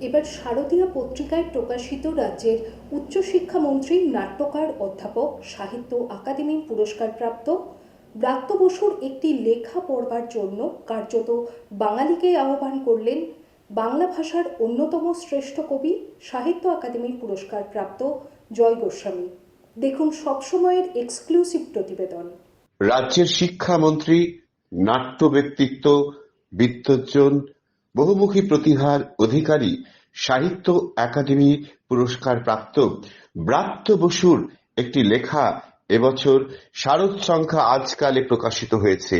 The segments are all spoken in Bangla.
এবার শারদীয়া পত্রিকায় প্রকাশিত রাজ্যের উচ্চশিক্ষামন্ত্রী নাট্যকার, অধ্যাপক, সাহিত্য আকাদেমি পুরস্কারপ্রাপ্ত ব্রাত্য বসুর একটি লেখা পড়বার জন্য কার্যত বাঙালিকে আহ্বান করলেন বাংলা ভাষার অন্যতম শ্রেষ্ঠ কবি, সাহিত্য আকাদেমি পুরস্কারপ্রাপ্ত জয় গোস্বামী। দেখুন সবসময়ের এক্সক্লুসিভ প্রতিবেদন। রাজ্যের শিক্ষামন্ত্রী নাট্য ব্যক্তিত্ব বিদ্বজ্জন বহুমুখী প্রতিভার অধিকারী সাহিত্য একাডেমি পুরস্কার প্রাপ্ত ব্রাত্য বসুর একটি লেখা এবছর শারদ সংখ্যা আজকালে প্রকাশিত হয়েছে।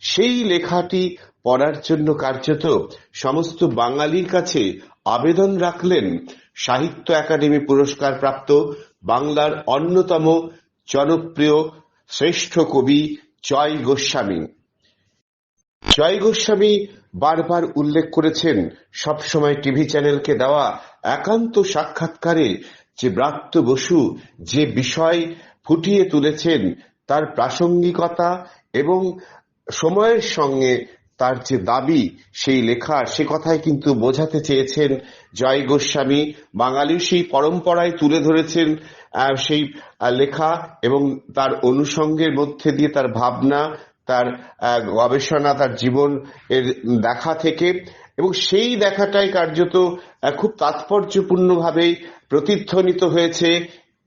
সেই লেখাটি পড়ার জন্য কার্যত সমস্ত বাঙালির কাছে আবেদন রাখলেন সাহিত্য একাডেমি পুরস্কার প্রাপ্ত বাংলার অন্যতম জনপ্রিয় শ্রেষ্ঠ কবি জয় গোস্বামী। জয় গোস্বামী বারবার উল্লেখ করেছেন, সবসময় টিভি চ্যানেলকে দেওয়া একান্ত সাক্ষাৎকারে যে ব্রাত্য বসু, যে বিষয় ফুটিয়ে তুলেছেন, তার প্রাসঙ্গিকতা এবং সময়ের সঙ্গে তার যে দাবি, সেই লেখা, সে কথাই কিন্তু বোঝাতে চেয়েছেন জয় গোস্বামী। বাঙালির সেই পরম্পরায় তুলে ধরেছেন সেই লেখা এবং তার অনুষঙ্গের মধ্যে দিয়ে তার ভাবনা তার গবেষণা, তার জীবন এর দেখা থেকে। এবং সেই দেখাটাই কার্যত খুব তাৎপর্যপূর্ণভাবে প্রতিধ্বনিত হয়েছে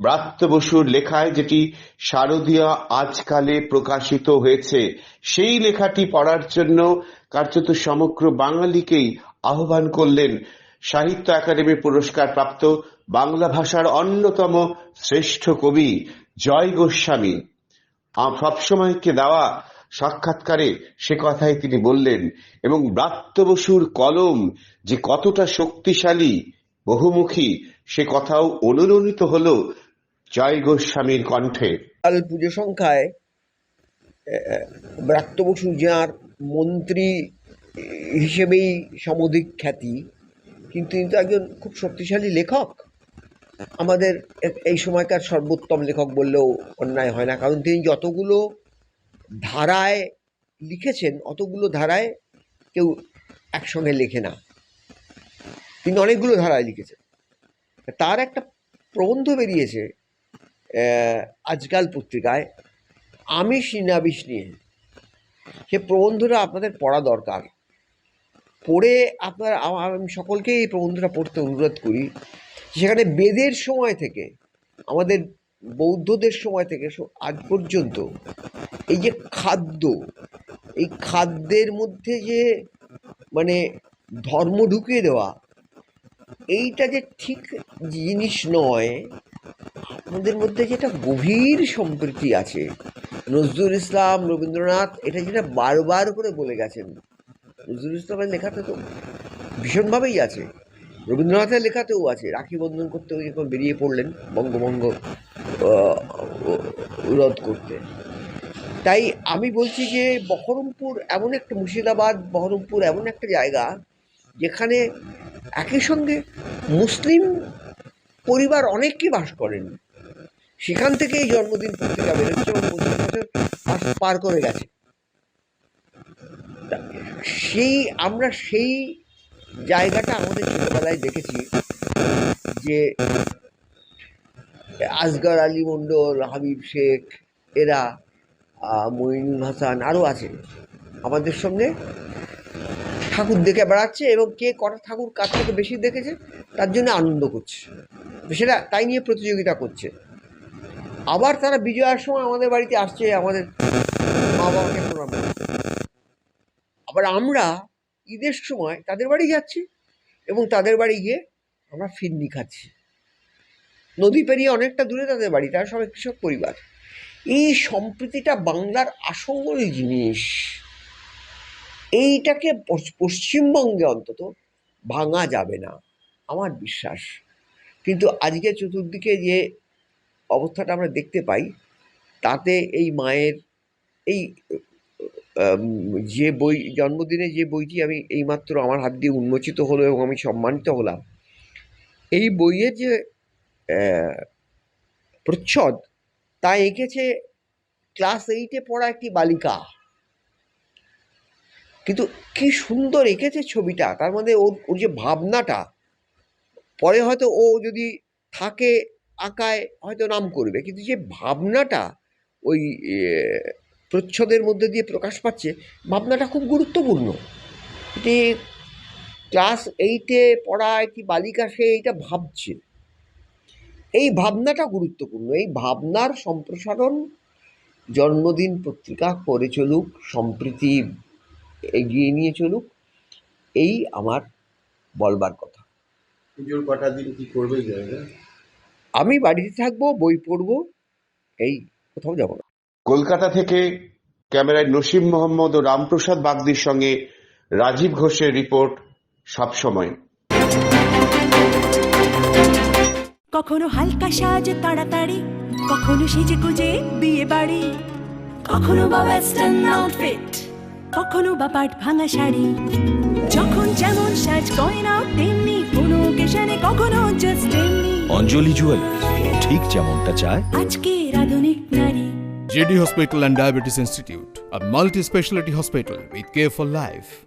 ব্রাত্য বসুর লেখায়, যেটি শারদীয়া আজকালে প্রকাশিত হয়েছে। সেই লেখাটি পড়ার জন্য কার্যত সমগ্র বাঙালিকেই আহ্বান করলেন সাহিত্য একাডেমি পুরস্কার প্রাপ্ত বাংলা ভাষার অন্যতম শ্রেষ্ঠ কবি জয় গোস্বামী। সবসময়কে দেওয়া সাক্ষাৎকারে সে কথাই তিনি বললেন, এবং ব্রাত্য বসুর কলম যে কতটা শক্তিশালী, বহুমুখী, সে কথাও অনুরণিত হল জয় গোস্বামীর কণ্ঠে। কাল পুজো সংখ্যায় ব্রাত্য বসু যাঁর মন্ত্রী হিসেবেই সমধিক খ্যাতি, কিন্তু তিনি তো একজন খুব শক্তিশালী লেখক। আমাদের এই সময়কার সর্বোত্তম লেখক বললেও অন্যায় হয় না, কারণ তিনি যতগুলো ধারায় লিখেছেন, অতগুলো ধারায় কেউ একসঙ্গে লেখে না। তিনি অনেকগুলো ধারায় লিখেছেন। তার একটা প্রবন্ধ বেরিয়েছে আজকাল পত্রিকায় আমি সিনাবিষ নিয়ে। সে প্রবন্ধটা আপনাদের পড়া দরকার। পড়ে আপনার, আমি সকলকেই এই প্রবন্ধটা পড়তে অনুরোধ করি। সেখানে বেদের সময় থেকে, আমাদের বৌদ্ধদের সময় থেকে আজ পর্যন্ত এই যে খাদ্য, এই খাদ্যের মধ্যে যে মানে ধর্ম ঢুকিয়ে দেওয়া, এইটা যে ঠিক জিনিস নয়, আমাদের মধ্যে যেটা গভীর সম্প্রীতি আছে। নজরুল ইসলাম, রবীন্দ্রনাথ, এটা যেটা বারবার করে বলে গেছেন, নজরুল ইসলামের লেখাতে তো ভীষণভাবেই আছে। রবীন্দ্রনাথের লেখাতেও আছে, রাখি বন্ধন করতে যখন বেরিয়ে পড়লেন, বঙ্গভঙ্গ রদ করতে। তাই আমি বলছি যে বহরমপুর এমন একটা মুর্শিদাবাদ, বহরমপুর এমন একটা জায়গা যেখানে একই সঙ্গে মুসলিম পরিবার অনেককে বাস করেন। সেখান থেকে এই জন্মদিন পত্রিকা বেরোচ্ছে এবং পঁচিশ পার- করে গেছে। সেই আমরা সেই জায়গাটা আমাদের ছোটবেলায় দেখেছি যে আসগর আলী মণ্ডল, হাবিব শেখ এরা মঈনুল হাসান আরও আছে। আমাদের সঙ্গে ঠাকুর দেখে বেড়াচ্ছে এবং কে কটা ঠাকুর কাছ থেকে বেশি দেখেছে, তার জন্য আনন্দ করছে। সেটা তাই নিয়ে প্রতিযোগিতা করছে। আবার তারা বিজয়ার সময় আমাদের বাড়িতে আসছে, আমাদের মা বাবাকে প্রণাম আবার আমরা ঈদের সময় তাদের বাড়ি যাচ্ছি এবং তাদের বাড়ি গিয়ে আমরা ফিরনি খাচ্ছি। নদী পেরিয়ে অনেকটা দূরে তাদের বাড়ি, তারা সবাই কৃষক পরিবার। এই সম্প্রীতিটা বাংলার আসল জিনিস। এইটাকে পশ্চিমবঙ্গে অন্তত ভাঙা যাবে না, আমার বিশ্বাস। কিন্তু আজকে চতুর্দিকে যে অবস্থাটা আমরা দেখতে পাই, তাতে এই মায়ের এই যে বই, জন্মদিনে যে বইটি আমি এইমাত্র আমার হাত দিয়ে উন্মোচিত হলো এবং আমি সম্মানিত হলাম, এই বইয়ের যে প্রচ্ছদ তা এঁকেছে ক্লাস এইটে পড়া একটি বালিকা। কিন্তু কি সুন্দর এঁকেছে ছবিটা, তার মধ্যে ওর ওর যে ভাবনাটা, পরে হয়তো ও যদি থাকে আঁকায়, হয়তো নাম করবে, কিন্তু যে ভাবনাটা ওই প্রচ্ছদের মধ্যে দিয়ে প্রকাশ পাচ্ছে, ভাবনাটা খুব গুরুত্বপূর্ণ। এটি ক্লাস এইটে পড়া একটি বালিকা, সে এইটা ভাবছে। এই ভাবনাটা গুরুত্বপূর্ণ। এই ভাবনার সম্প্রসারণ জন্মদিন পত্রিকা করে চলুক সম্প্রীতি এগিয়ে নিয়ে চলুক এই আমার বলবার কথা। পুজোর কটা দিন কি করবে আমি বাড়িতে থাকব বই পড়ব এই কোথাও যাব না। কলকাতা থেকে ক্যামেরায় নসিম মোহাম্মদ ও রামপ্রসাদ বাগদির সঙ্গে রাজীব ঘোষের রিপোর্ট সবসময়। কখনো হালকা সাজ তাড়াতাড়ি কখনো সেজে গুজে বিয়ে বাড়ি কখনো বা ওয়েস্টার্ন আউটফিট কখনো বা পাট ভাঙা শাড়ি। যখন যেমন সাজ গয়না তেমনি কোনো ওকেশনে কখনো জাস্ট এমনি অঞ্জলি জুয়েলার্স ঠিক যেমনটা চায়। আজকের আধুনিক নারী। JD Hospital and Diabetes Institute, a multi specialty hospital with care for life.